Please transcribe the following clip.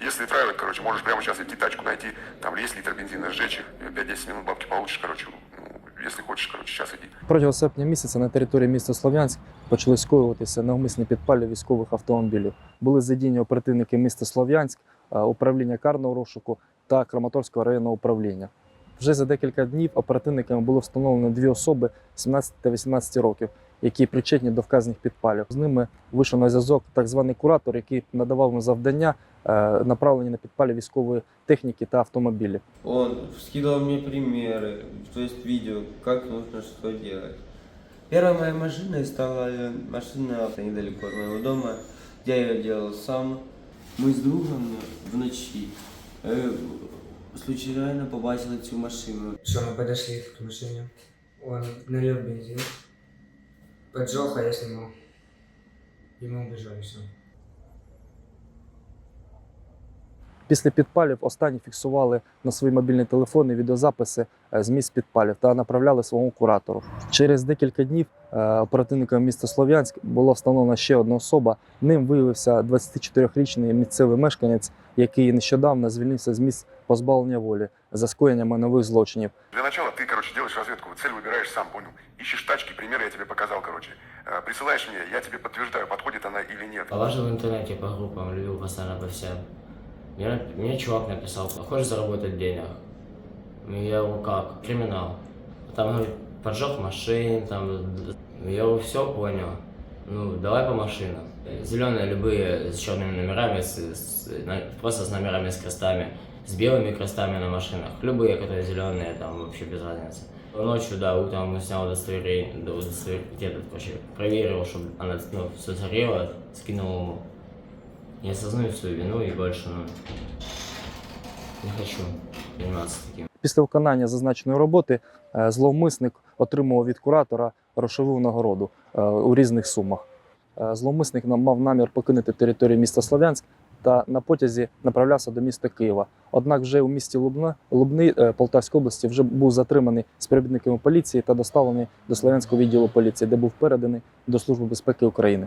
Если устраивает, короче, можешь прямо сейчас идти тачку найти, там есть литр бензина, сжечь их, 5-10 минут бабки получишь, короче, ну, если хочешь, короче, сейчас иди. Протягом серпня місяця на території міста Слов'янськ почали скоюватися навмисні підпалі військових автомобілів. Були задіяні оперативники міста Слов'янськ, е, управління карного розшуку та Краматорського районного управління. Вже за декілька днів оперативниками було встановлено дві особи 17 та 18 років, які причетні до вказаних підпалів. З ними вийшов на зв'язок так званий куратор, який надавав їм завдання, е, направлені на підпалі військової техніки та автомобілів. Он скидывал мне примеры, то есть видео, как нужно что делать. Первая моя машина стала э, машина недалеко от моего дома. Я ее делал сам. Мы с другом в ночи э, случайно побачили цю машину. Что мы подошли к машине, он налил бензин, поджег, а я снимал. Ему убежали, все. Після підпалів останні фіксували на свої мобільні телефони відеозаписи е, з місць підпалів та направляли своєму куратору. Через декілька днів е, оперативникам міста Слов'янськ було встановлена ще одна особа. Ним виявився 24-річний місцевий мешканець, який нещодавно звільнився з місць позбавлення волі за скоєннями нових злочинів. Для начала ты, короче, делаешь разведку, цель выбираешь сам, понял? Ищешь тачки, примеры я тебе показал, короче. Э, Присылаешь мне, я тебе подтверждаю, подходит она или нет. Положил в интернете по группам, любил постоянно по всем. Мне, мне чувак написал, хочешь заработать денег? Я говорю, как? Криминал. Там, говорит, поджег машин, там, я говорю, все понял. Ну, давай по машинам. Зеленые любые с черными номерами, с- с- просто с номерами с крестами, с белыми крестами на машинах. Любые, которые зеленые, там вообще без разницы. Ночью, да, утром мы снял удостоверение, удостоверение, короче, проверил, чтобы она, ну, все сгорело, скинул ему. Я осознаю свою вину и больше, ну, не хочу заниматься таким. Після виконання зазначеної роботи е, зловмисник отримував від куратора грошову нагороду е, у різних сумах. Е, Зловмисник мав намір покинути територію міста Слов'янськ та на потязі направлявся до міста Києва. Однак вже у місті Лубна, Лубни Полтавської області вже був затриманий співробітниками поліції та доставлений до Слов'янського відділу поліції, де був переданий до Служби безпеки України.